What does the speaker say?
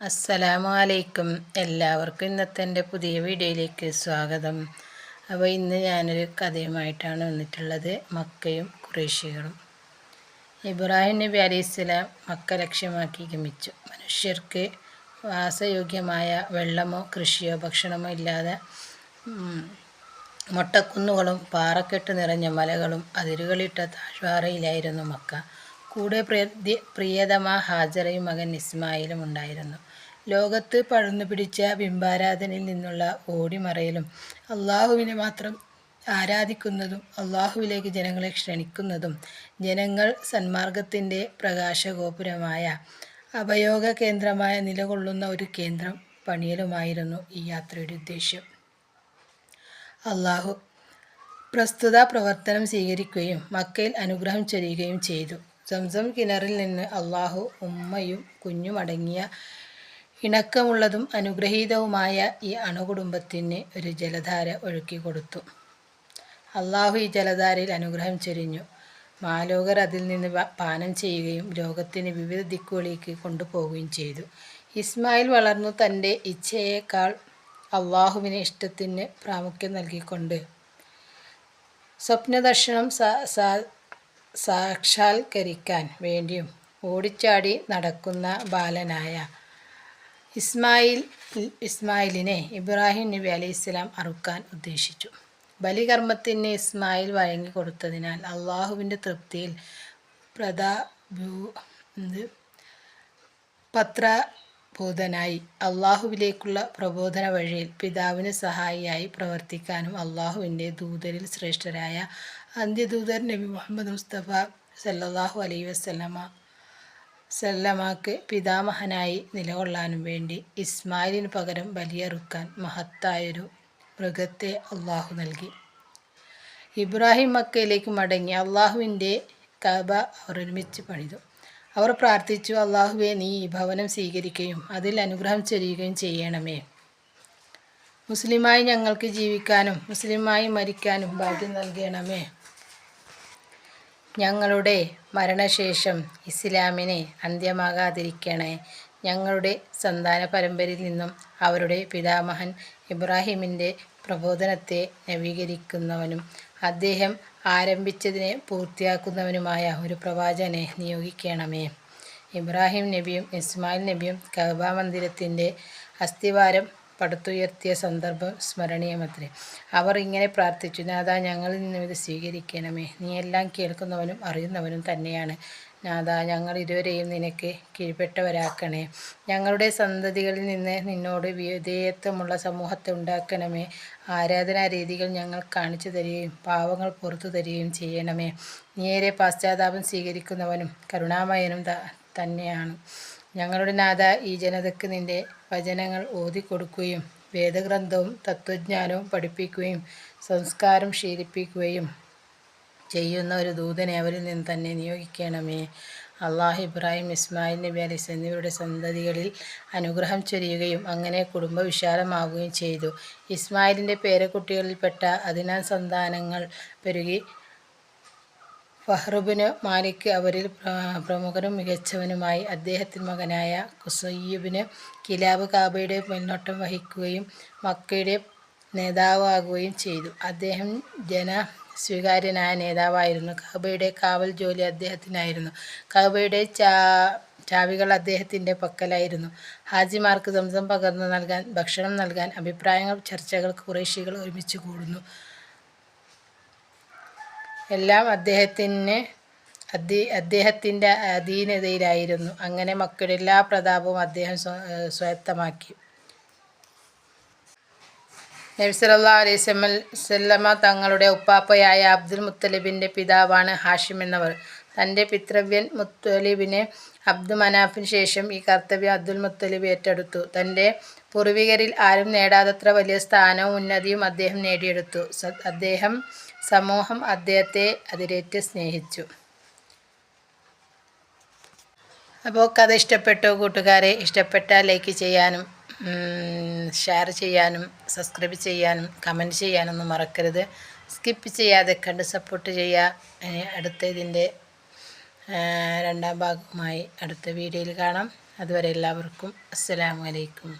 അസ്സലാമു അലൈക്കും എല്ലാവർക്കും ഇന്നത്തെ എന്റെ പുതിയ വീഡിയോയിലേക്ക് സ്വാഗതം. അപ്പോൾ ഇന്ന് ഞാനൊരു കഥയുമായിട്ടാണ് വന്നിട്ടുള്ളത്. മക്കയും കുറേശികളും ഇബ്രാഹിം നബി അലൈഹിസ്സലാം മക്ക ലക്ഷ്യമാക്കി ഗമിച്ചു. മനുഷ്യർക്ക് വാസയോഗ്യമായ വെള്ളമോ കൃഷിയോ ഭക്ഷണമോ ഇല്ലാതെ മൊട്ടക്കുന്നുകളും പാറക്കെട്ട് നിറഞ്ഞ മലകളും അതിരുകളിട്ട താഴ്വാറയിലായിരുന്നു മക്ക. കൂടെ പ്രിയതമ ഹാജറയും മകൻ ഇസ്മായിലും ഉണ്ടായിരുന്നു. ലോകത്ത് പഴന്നു പിടിച്ച ബിംബാരാധനയിൽ നിന്നുള്ള ഓടിമറയിലും അള്ളാഹുവിനെ മാത്രം ആരാധിക്കുന്നതും അള്ളാഹുവിലേക്ക് ജനങ്ങളെ ക്ഷണിക്കുന്നതും ജനങ്ങൾ സന്മാർഗത്തിന്റെ പ്രകാശഗോപുരമായ അപയോഗ കേന്ദ്രമായ നിലകൊള്ളുന്ന ഒരു കേന്ദ്രം പണിയലുമായിരുന്നു ഈ യാത്രയുടെ ഉദ്ദേശ്യം. അള്ളാഹു പ്രസ്തുത പ്രവർത്തനം സ്വീകരിക്കുകയും മക്കയിൽ അനുഗ്രഹം ചൊരിയുകയും ചെയ്തു. സംസം കിണറിൽ നിന്ന് അള്ളാഹു ഉമ്മയും കുഞ്ഞും അടങ്ങിയ ഇണക്കമുള്ളതും അനുഗ്രഹീതവുമായ ഈ അണുകുടുംബത്തിന് ഒരു ജലധാര ഒഴുക്കി കൊടുത്തു. അള്ളാഹു ഈ ജലധാരയിൽ അനുഗ്രഹം ചൊരിഞ്ഞു. മാലോകർ അതിൽ നിന്ന് പാനം ചെയ്യുകയും ലോകത്തിന് വിവിധ ദിക്കുകളിലേക്ക് കൊണ്ടുപോവുകയും ചെയ്തു. ഇസ്മായിൽ വളർന്നു തന്റെ ഇച്ഛയേക്കാൾ അള്ളാഹുവിനെ ഇഷ്ടത്തിന് പ്രാമുഖ്യം നൽകിക്കൊണ്ട് സ്വപ്നദർശനം സാക്ഷാത്കരിക്കാൻ വേണ്ടിയും ഓടിച്ചാടി നടക്കുന്ന ബാലനായ ഇസ്മായിൽ ഇസ്മായിലിനെ ഇബ്രാഹിം നബി അലി ഇസ്ലാം അറുക്കാൻ ഉദ്ദേശിച്ചു. ബലികർമ്മത്തിന് ഇസ്മായിൽ വഴങ്ങിക്കൊടുത്തതിനാൽ അള്ളാഹുവിന്റെ തൃപ്തിയിൽ പ്രതാ പത്രബോധനായി അള്ളാഹുവിലേക്കുള്ള പ്രബോധന വഴിയിൽ പിതാവിന് സഹായിയായി പ്രവർത്തിക്കാനും അള്ളാഹുവിന്റെ ദൂതരിൽ ശ്രേഷ്ഠരായ അന്ത്യദൂതർ നബി മുഹമ്മദ് മുസ്തഫ സല്ലാഹു അലൈ വസ്ലമ സല്ലമാക്ക് പിതാമഹനായി നിലകൊള്ളാനും വേണ്ടി ഇസ്മായിലിന് പകരം ബലിയറുക്കാൻ മഹത്തായൊരു മൃഗത്തെ അള്ളാഹു നൽകി. ഇബ്രാഹിം മക്കയിലേക്ക് മടങ്ങി അള്ളാഹുവിന്റെ കബ അവർ ഒരുമിച്ച് പണിതു. അവർ പ്രാർത്ഥിച്ചു അള്ളാഹുവെ നീ ഈ ഭവനം സ്വീകരിക്കുകയും അതിൽ അനുഗ്രഹം ചൊരിയുകയും ചെയ്യണമേ. മുസ്ലിമായി ഞങ്ങൾക്ക് ജീവിക്കാനും മുസ്ലിമായി മരിക്കാനും ഭാഗ്യം നൽകണമേ. ഞങ്ങളുടെ മരണശേഷം ഇസ്ലാമിനെ അന്ത്യമാകാതിരിക്കണേ. ഞങ്ങളുടെ സന്താന പരമ്പരയിൽ നിന്നും അവരുടെ പിതാമഹൻ ഇബ്രാഹിമിന്റെ പ്രബോധനത്തെ നവീകരിക്കുന്നവനും അദ്ദേഹം ആരംഭിച്ചതിനെ പൂർത്തിയാക്കുന്നവനുമായ ഒരു പ്രവാചകനെ നിയോഗിക്കണമേ. ഇബ്രാഹിം നബിയും ഇസ്മായിൽ നബിയും കഅബ മന്ദിരത്തിന്റെ അസ്ഥിവാരം പടുത്തുയർത്തിയ സന്ദർഭം സ്മരണീയമത്രേ. അവർ ഇങ്ങനെ പ്രാർത്ഥിച്ചു നാഥ ഞങ്ങളിൽ നിന്നും ഇത് സ്വീകരിക്കണമേ. നീ എല്ലാം കേൾക്കുന്നവനും അറിയുന്നവനും തന്നെയാണ്. നാഥ ഞങ്ങൾ ഇരുവരെയും നിനക്ക് കീഴ്പ്പെട്ടവരാക്കണേ ഞങ്ങളുടെ സന്തതികളിൽ നിന്ന് നിന്നോട് വിധേയത്വമുള്ള സമൂഹത്തെ ഉണ്ടാക്കണമേ. ആരാധനാ രീതികൾ ഞങ്ങൾ കാണിച്ചു തരികയും പാവങ്ങൾ പുറത്തു തരികയും ചെയ്യണമേ. നേരെ പാശ്ചാത്താപം സ്വീകരിക്കുന്നവനും കരുണാമയനും തന്നെയാണ്. ഞങ്ങളുടെ നാഥ ഈ ജനതയ്ക്ക് നിന്റെ വചനങ്ങൾ ഓതിക്കൊടുക്കുകയും വേദഗ്രന്ഥവും തത്വജ്ഞാനവും പഠിപ്പിക്കുകയും സംസ്കാരം ശീലിപ്പിക്കുകയും ചെയ്യുന്ന ഒരു ദൂതനെ അവരിൽ നിന്ന് തന്നെ നിയോഗിക്കണമേ. അള്ളാഹ് ഇബ്രാഹിം ഇസ്മായിൽ നബി അലിസ് എന്നിവരുടെ സന്തതികളിൽ അനുഗ്രഹം ചൊരിയുകയും അങ്ങനെ കുടുംബ വിശാലമാവുകയും ചെയ്തു. ഇസ്മായിലിന്റെ പേരക്കുട്ടികളിൽപ്പെട്ട അതിനാൽ സന്താനങ്ങൾ പെരുകി. ഫഹ്റുബിന് മാലിക് അവരിൽ പ്രമുഖനും മികച്ചവനുമായി അദ്ദേഹത്തിൻ മകനായ കുസയ്യബിന് കിലാബ് കാബയുടെ മേൽനോട്ടം വഹിക്കുകയും മക്കയുടെ നേതാവാകുകയും ചെയ്തു. അദ്ദേഹം ജന സ്വീകാര്യനായ നേതാവായിരുന്നു. കാബയുടെ കാവൽ ജോലി അദ്ദേഹത്തിനായിരുന്നു. കാബയുടെ ചാ ചാവികൾ അദ്ദേഹത്തിന്റെ പക്കലായിരുന്നു. ഹാജിമാർക്ക് സംസം പകർന്നു നൽകാൻ ഭക്ഷണം നൽകാൻ അഭിപ്രായങ്ങൾ ചർച്ചകൾ കുറേശികൾ ഒരുമിച്ച് കൂടുന്നു. എല്ലാം അദ്ദേഹത്തിന് അദ്ദേഹത്തിന്റെ അധീനതയിലായിരുന്നു. അങ്ങനെ മക്കളുടെ എല്ലാ പ്രതാപവും അദ്ദേഹം സ്വായത്തമാക്കി. നബ്സല്ലാ അലൈഹി സ്വല്ലമ തങ്ങളുടെ ഉപ്പാപ്പയായ അബ്ദുൽ മുത്തലിബിന്റെ പിതാവാണ് ഹാഷിം എന്നവർ. തന്റെ പിത്രവ്യൻ മുത്തലിബിനെ അബ്ദു മനാഫിന് ശേഷം ഈ കർത്തവ്യം അബ്ദുൽ മുത്തലിബ് ഏറ്റെടുത്തു. തന്റെ പൂർവികരിൽ ആരും നേടാതത്ര വലിയ സ്ഥാനവും ഉന്നതിയും അദ്ദേഹം നേടിയെടുത്തു. അദ്ദേഹം സമൂഹം അദ്ദേഹത്തെ അതിരേറ്റ് സ്നേഹിച്ചു. അപ്പോൾ കഥ ഇഷ്ടപ്പെട്ടു കൂട്ടുകാരെ. ഇഷ്ടപ്പെട്ടാൽ ലൈക്ക് ചെയ്യാനും ഷെയർ ചെയ്യാനും സബ്സ്ക്രൈബ് ചെയ്യാനും കമന്റ് ചെയ്യാനൊന്നും മറക്കരുത്. സ്കിപ്പ് ചെയ്യാതെ കണ്ട് സപ്പോർട്ട് ചെയ്യുക അടുത്ത ഇതിന്റെ രണ്ടാം ഭാഗമായി അടുത്ത വീഡിയോയിൽ കാണാം. അതുവരെ എല്ലാവർക്കും അസ്സലാമു അലൈക്കും.